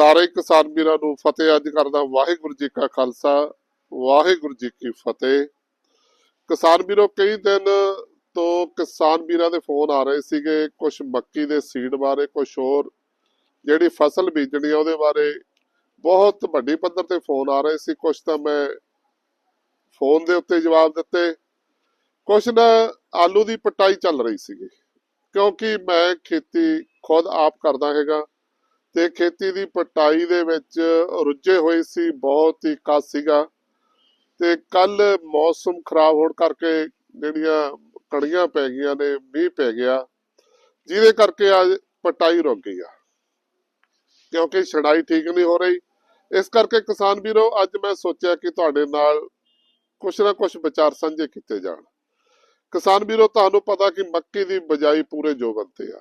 ਸਾਰੇ ਕਿਸਾਨ ਵੀਰਾਂ ਨੂੰ ਫਤਿਹ ਅੱਜ ਕਰਦਾ ਵਾਹਿਗੁਰੂ ਜੀ ਕਾ ਖਾਲਸਾ, ਵਾਹਿਗੁਰੂ ਜੀ ਕੀ ਫਤਿਹ। ਕਿਸਾਨ ਵੀਰੋ, ਕਈ ਦਿਨ ਤੋਂ ਕਿਸਾਨ ਵੀਰਾਂ ਦੇ ਫੋਨ ਆ ਰਹੇ ਸੀਗੇ ਕੁਝ ਮੱਕੀ ਦੇ ਸੀਡ ਬਾਰੇ ਕੁਝ ਹੋਰ। ਜਿਹੜੀ ਫਸਲ ਬੀਜਣੀ ਆ, ਉਹਦੇ ਬਾਰੇ ਬਹੁਤ ਵੱਡੀ ਪੱਧਰ ਤੇ ਫੋਨ ਆ ਰਹੇ ਸੀ। ਕੁਝ ਤਾਂ ਮੈਂ ਫੋਨ ਦੇ ਉੱਤੇ ਜਵਾਬ ਦਿੱਤੇ। ਕੁਝ ਨਾ ਆਲੂ ਦੀ ਪਟਾਈ ਚੱਲ ਰਹੀ ਸੀਗੀ, ਕਿਉਂਕਿ ਮੈਂ ਖੇਤੀ ਖੁਦ ਆਪ ਕਰਦਾ ਹੈਗਾ। ਤੇ ਖੇਤੀ ਦੀ ਪਟਾਈ ਦੇ ਵਿੱਚ ਰੁੱਝੇ ਹੋਏ ਸੀ, ਬਹੁਤ ਹੀ ਕੱਸ ਸੀਗਾ। ਤੇ ਕੱਲ ਮੌਸਮ ਖਰਾਬ ਹੋਣ ਕਰਕੇ ਜਿਹੜੀਆਂ ਕਣੀਆਂ ਪੈ ਗਈਆਂ ਨੇ, ਮੀਂਹ ਪੈ ਗਿਆ, ਜਿਹਦੇ ਕਰਕੇ ਅੱਜ ਪਟਾਈ ਰੁਕ ਗਈ ਆ। ਕਿਉਂਕਿ ਛੜਾਈ ਠੀਕ ਨਹੀਂ ਹੋ ਰਹੀ। ਇਸ ਕਰਕੇ ਕਿਸਾਨ ਵੀਰੋ, ਅੱਜ ਮੈਂ ਸੋਚਿਆ ਕਿ ਤੁਹਾਡੇ ਨਾਲ ਕੁਛ ਨਾ ਕੁਛ ਵਿਚਾਰ ਸਾਂਝੇ ਕੀਤੇ ਜਾਣ। ਕਿਸਾਨ ਵੀਰੋ, ਤੁਹਾਨੂੰ ਪਤਾ ਕਿ ਮੱਕੀ ਦੀ ਬਜਾਈ ਪੂਰੇ ਜੋਬਨ ਤੇ ਆ।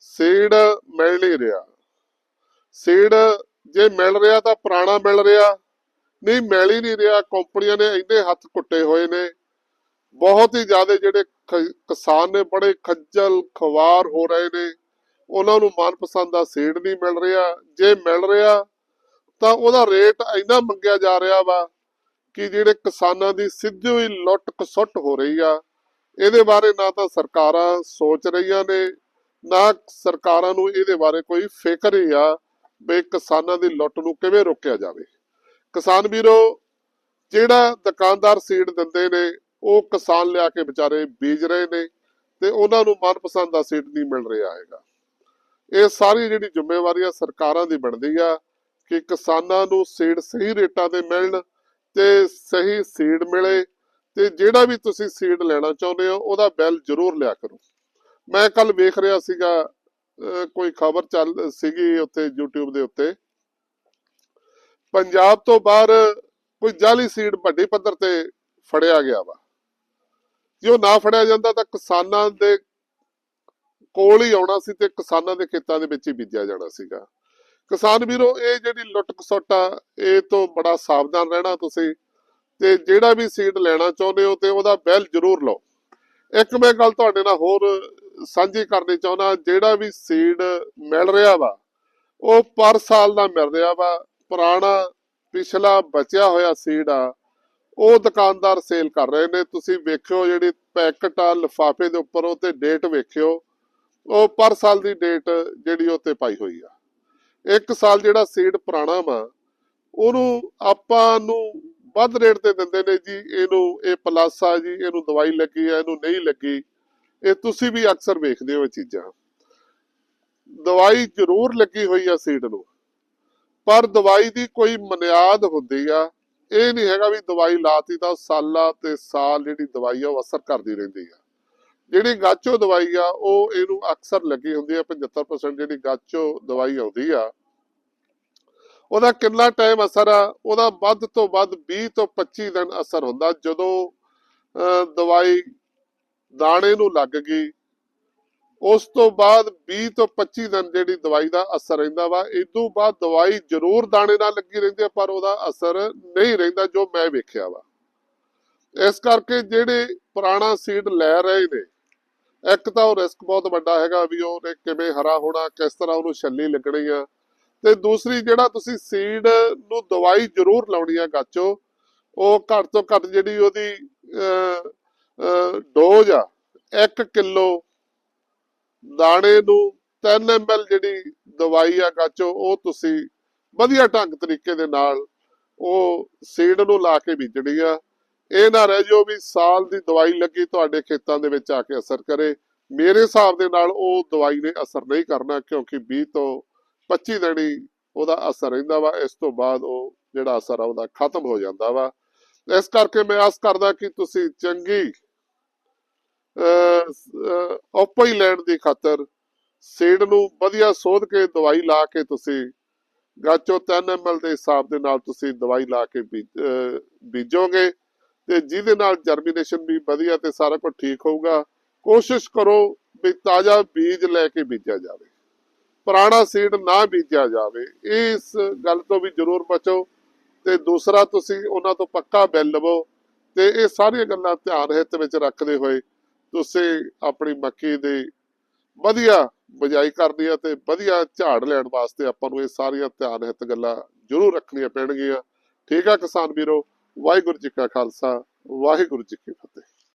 ਸੀਡ ਮਿਲ ਨਹੀਂ ਰਿਹਾ। ਸੀਡ ਜੇ ਮਿਲ ਰਿਹਾ ਤਾਂ ਪੁਰਾਣਾ ਮਿਲ ਰਿਹਾ। ਨਹੀਂ, ਮਿਲ ਹੀ ਨਹੀਂ ਰਿਹਾ। ਕੰਪਨੀਆਂ ਨੇ ਇੰਨੇ ਹੱਥ ਕੁੱਟੇ ਹੋਏ ਨੇ। ਬਹੁਤ ਹੀ ਜ਼ਿਆਦਾ ਜਿਹੜੇ ਕਿਸਾਨ ਨੇ ਬੜੇ ਖੱਜਲ ਖਵਾਰ ਹੋ ਰਹੇ ਨੇ। ਉਹਨਾਂ ਨੂੰ ਮਨਪਸੰਦ ਦਾ ਸੀਡ ਨਹੀਂ ਮਿਲ ਰਿਹਾ। ਜੇ ਮਿਲ ਰਿਹਾ ਤਾਂ ਉਹਦਾ ਰੇਟ ਇੰਨਾ ਮੰਗਿਆ ਜਾ ਰਿਹਾ ਵਾ ਕਿ ਜਿਹੜੇ ਕਿਸਾਨਾਂ ਦੀ ਸਿੱਧੀ ਹੀ ਲੁੱਟ ਕਸੁੱਟ ਹੋ ਰਹੀ ਆ। ਇਹਦੇ ਬਾਰੇ ਨਾ ਤਾਂ ਸਰਕਾਰਾਂ ਸੋਚ ਰਹੀਆਂ ਨੇ। ਨਾ ਸਰਕਾਰਾਂ ਨੂੰ ਇਹਦੇ ਬਾਰੇ ਕੋਈ ਫਿਕਰ ਹੀ ਆ ਵੀ ਕਿਸਾਨਾਂ ਦੀ ਲੁੱਟ ਨੂੰ ਕਿਵੇਂ ਰੋਕਿਆ ਜਾਵੇ। ਕਿਸਾਨ ਵੀਰੋ, ਜਿਹੜਾ ਦੁਕਾਨਦਾਰ ਸੀਡ ਦਿੰਦੇ ਨੇ, ਉਹ ਕਿਸਾਨ ਲਿਆ ਕੇ ਵਿਚਾਰੇ ਬੀਜ ਰਹੇ ਨੇ ਤੇ ਉਹਨਾਂ ਨੂੰ ਮਨਪਸੰਦ ਦਾ ਸੀਡ ਨਹੀਂ ਮਿਲ ਰਿਹਾ ਹੈਗਾ। ਇਹ ਸਾਰੀ ਜਿਹੜੀ ਜ਼ਿੰਮੇਵਾਰੀ ਆ ਸਰਕਾਰਾਂ ਦੀ ਬਣਦੀ ਆ ਕਿ ਕਿਸਾਨਾਂ ਨੂੰ ਸੀਡ ਸਹੀ ਰੇਟਾਂ ਤੇ ਮਿਲਣ ਤੇ ਸਹੀ ਸੀਡ ਮਿਲੇ ਤੇ ਜਿਹੜਾ ਵੀ ਤੁਸੀਂ ਸੀਡ ਲੈਣਾ ਚਾਹੁੰਦੇ ਹੋ, ਉਹਦਾ ਬਿੱਲ ਜ਼ਰੂਰ ਲਿਆ ਕਰੋ। ਮੈਂ ਕੱਲ ਵੇਖ ਰਿਹਾ ਸੀਗਾ ਕੋਈ ਖਬਰ ਚੱਲ ਸੀਗੀ ਉੱਤੇ YouTube ਦੇ ਉੱਤੇ। ਪੰਜਾਬ ਤੋਂ ਬਾਹਰ ਕੋਈ ਜਾਲੀ ਸੀਡ ਵੱਡੀ ਪੱਧਰ ਤੇ ਫੜਿਆ ਗਿਆ ਵਾ। ਜੇ ਉਹ ਨਾ ਫੜਿਆ ਜਾਂਦਾ ਤਾਂ ਕਿਸਾਨਾਂ ਦੇ ਕੋਲ ਹੀ ਆਉਣਾ ਸੀ ਤੇ ਕਿਸਾਨਾਂ ਦੇ ਖੇਤਾਂ ਦੇ ਵਿੱਚ ਹੀ ਬੀਜਿਆ ਜਾਣਾ ਸੀਗਾ। ਕਿਸਾਨ ਵੀਰੋ, ਇਹ ਜਿਹੜੀ ਲੁੱਟ ਖਸੁੱਟ ਇਹ ਤੋਂ ਬੜਾ ਸਾਵਧਾਨ ਰਹਿਣਾ ਤੁਸੀਂ ਤੇ ਜਿਹੜਾ ਵੀ ਸੀਡ ਲੈਣਾ ਚਾਹੁੰਦੇ ਹੋ ਤੇ ਉਹਦਾ ਬੈਲ ਜ਼ਰੂਰ ਲਓ। ਇੱਕ ਮੈਂ ਗੱਲ ਤੁਹਾਡੇ ਨਾਲ ਹੋਰ ਸਾਂਝੀ ਕਰਨੀ ਚਾਹੁੰਦਾ, ਜਿਹੜਾ ਵੀ ਸੀਡ ਮਿਲ ਰਿਹਾ ਵਾ, ਉਹ ਪਰ ਸਾਲ ਦਾ ਮਿਲ ਰਿਹਾ ਵਾ। ਪੁਰਾਣਾ, ਪਿਛਲਾ ਬਚਿਆ ਹੋਇਆ ਸੀਡ ਆ, ਉਹ ਦੁਕਾਨਦਾਰ ਸੇਲ ਕਰ ਰਹੇ ਨੇ। ਤੁਸੀਂ ਵੇਖਿਓ ਜਿਹੜੀ ਪੈਕਟ ਆ ਲਿਫਾਫੇ ਦੇ ਉੱਪਰ ਉਹ ਤੇ ਡੇਟ ਵੇਖਿਓ। ਉਹ ਪਰ ਸਾਲ ਦੀ ਡੇਟ ਜਿਹੜੀ ਉਹ ਤੇ ਪਾਈ ਹੋਈ ਆ। ਇੱਕ ਸਾਲ ਜਿਹੜਾ ਸੀਡ ਪੁਰਾਣਾ ਵਾ, ਉਹਨੂੰ ਆਪਾਂ ਨੂੰ ਵੱਧ ਰੇਟ ਤੇ ਦਿੰਦੇ ਨੇ ਜੀ। ਇਹਨੂੰ, ਇਹ ਪਲੱਸ ਆ ਜੀ, ਇਹਨੂੰ ਦਵਾਈ ਲੱਗੀ ਆ, ਇਹਨੂੰ ਨਹੀਂ ਲੱਗੀ। ਇਹ ਤੁਸੀਂ ਵੀ ਅਕਸਰ ਵੇਖਦੇ ਹੋ ਇਹ ਚੀਜ਼ਾਂ। ਦਵਾਈ ਜ਼ਰੂਰ ਲੱਗੀ ਹੋਈ ਆ ਸੀਡ ਨੂੰ। ਪਰ ਦਵਾਈ ਦੀ ਕੋਈ ਮਨਿਆਦ ਹੁੰਦੀ ਆ, ਇਹ ਨਹੀਂ ਹੈਗਾ ਵੀ ਦਵਾਈ ਲਾਤੀ ਤਾਂ ਸਾਲਾਂ ਤੇ ਸਾਲ ਜਿਹੜੀ ਦਵਾਈ ਆ ਉਹ ਅਸਰ ਕਰਦੀ ਰਹਿੰਦੀ ਆ। ਜਿਹੜੀ ਗਾਚੋ ਦਵਾਈ ਆ, ਉਹ ਇਹਨੂੰ ਅਕਸਰ ਲੱਗੀ ਹੁੰਦੀ ਆ 75% ਜਿਹੜੀ ਗਾਚੋ ਦਵਾਈ ਆਉਂਦੀ ਆ, ਉਹਦਾ ਕਿੰਨਾ ਟਾਈਮ ਅਸਰ ਆ, ਉਹਦਾ ਵੱਧ ਤੋਂ ਵੱਧ 20 ਤੋਂ 25 ਦਿਨ ਅਸਰ ਹੁੰਦਾ ਜਦੋਂ ਦਵਾਈ ਦਾਣੇ ਨੂੰ ਲੱਗ ਗਈ। ਉਸ ਤੋਂ ਬਾਅਦ 20 ਤੋਂ 25 ਦਿਨ ਜਿਹੜੀ ਦਵਾਈ ਦਾ ਅਸਰ ਰਹਿੰਦਾ ਵਾ ਇਦੋਂ ਬਾਅਦ ਦਵਾਈ ਜ਼ਰੂਰ ਦਾਣੇ ਨਾਲ ਲੱਗੀ ਰਹਿੰਦੀ ਆ, ਪਰ ਉਹਦਾ ਅਸਰ ਨਹੀਂ ਰਹਿੰਦਾ ਜੋ ਮੈਂ ਵੇਖਿਆ ਵਾ। ਇਸ ਕਰਕੇ ਜਿਹੜੇ ਪੁਰਾਣਾ ਸੀਡ ਲੈ ਰਹੇ ਨੇ, ਇੱਕ ਤਾਂ ਉਹ ਰਿਸਕ ਬਹੁਤ ਵੱਡਾ ਹੈਗਾ ਵੀ ਉਹਨੇ ਕਿਵੇਂ ਹਰਾ ਹੋਣਾ, ਕਿਸ ਤਰ੍ਹਾਂ ਉਹਨੂੰ ਛੱਲੀ ਲੱਗਣੀ ਆ। ਤੇ ਦੂਸਰੀ ਜਿਹੜਾ ਤੁਸੀਂ ਸੀਡ ਨੂੰ ਦਵਾਈ ਜ਼ਰੂਰ ਲਾਉਣੀ ਆ, ਗਾਚੋ, ਉਹ ਘੱਟ ਤੋਂ ਘੱਟ ਜਿਹੜੀ ਉਹਦੀ ਡੋਜ਼ ਆ 1 ਕਿਲੋ ਦਾਣੇ ਨੂੰ 3 ml ਜਿਹੜੀ ਦਵਾਈ ਆ ਗਾਚੋ ਉਹ ਤੁਸੀਂ ਵਧੀਆ ਢੰਗ ਤਰੀਕੇ ਦੇ ਨਾਲ ਉਹ ਸੀਡ ਨੂੰ ਲਾ ਕੇ ਬੀਜਣੀ ਆ। ਇਹ ਨਾ ਰਹਿ ਜਾਓ ਵੀ ਸਾਲ ਦੀ ਦਵਾਈ ਲੱਗੀ ਤੁਹਾਡੇ ਖੇਤਾਂ ਦੇ ਵਿੱਚ ਆ ਕੇ ਅਸਰ ਕਰੇ। ਮੇਰੇ ਹਿਸਾਬ ਦੇ ਨਾਲ ਉਹ ਦਵਾਈ ਨੇ ਅਸਰ ਨਹੀਂ ਕਰਨਾ, ਕਿਉਂਕਿ 20 ਤੋਂ 25 ਦਿਨ ਹੀ ਉਹਦਾ ਅਸਰ ਰਹਿੰਦਾ ਵਾ, ਇਸ ਤੋਂ ਬਾਅਦ ਉਹ ਜਿਹੜਾ ਅਸਰ ਆ ਉਹਦਾ ਖਤਮ ਹੋ ਜਾਂਦਾ ਵਾ। ਇਸ ਕਰਕੇ ਮੈਂ ਆਸ ਕਰਦਾ ਕਿ ਤੁਸੀਂ ਚੰਗੀ ਓਪੋ ਹੀ ਲੈਣ ਦੀ ਖਾਤਰ ਸੀਡ ਨੂੰ ਵਧੀਆ ਸੋਧ ਕੇ ਦਵਾਈ ਲਾ ਕੇ ਤੁਸੀਂ ਗਾਚੋ 3 ml ਦੇ ਹਿਸਾਬ ਦੇ ਨਾਲ ਤੁਸੀਂ ਦਵਾਈ ਲਾ ਕੇ ਬੀਜੋਗੇ ਤੇ ਜਿਹਦੇ ਨਾਲ ਜਰਮੀਨੇਸ਼ਨ ਵੀ ਵਧੀਆ ਤੇ ਸਾਰਾ ਕੁਝ ਠੀਕ ਹੋਊਗਾ। ਕੋਸ਼ਿਸ਼ ਕਰੋ ਵੀ ਤਾਜ਼ਾ ਬੀਜ ਲੈ ਕੇ ਬੀਜਿਆ ਜਾਵੇ। ਪੁਰਾਣਾ ਸੀਡ ਨਾ ਬੀਜਿਆ ਜਾਵੇ। ਇਸ ਗੱਲ ਤੋਂ ਵੀ ਜ਼ਰੂਰ ਬਚੋ ਤੇ ਦੂਸਰਾ ਤੁਸੀਂ ਉਹਨਾਂ ਤੋਂ ਪੱਕਾ ਬਿੱਲ ਲਵੋ ਤੇ ਇਹ ਸਾਰੀਆਂ ਗੱਲਾਂ ਧਿਆਨ ਹਿੱਤ ਵਿੱਚ ਰੱਖਦੇ ਹੋਏ ਤੁਸੀਂ ਆਪਣੀ ਮੱਕੀ ਦੀ ਵਧੀਆ ਬਜਾਈ ਕਰਨੀ ਹੈ ਤੇ ਵਧੀਆ ਝਾੜ ਲੈਣ ਵਾਸਤੇ ਆਪਾਂ ਨੂੰ ਇਹ ਸਾਰੀਆਂ ਧਿਆਨ ਹਿੱਤ ਗੱਲਾਂ ਜ਼ਰੂਰ ਰੱਖਣੀਆਂ ਪੈਣਗੀਆਂ। ਠੀਕ ਆ ਕਿਸਾਨ ਵੀਰੋ, ਵਾਹਿਗੁਰੂ ਜੀ ਕਾ ਖਾਲਸਾ, ਵਾਹਿਗੁਰੂ ਜੀ ਕੀ ਫਤਿਹ।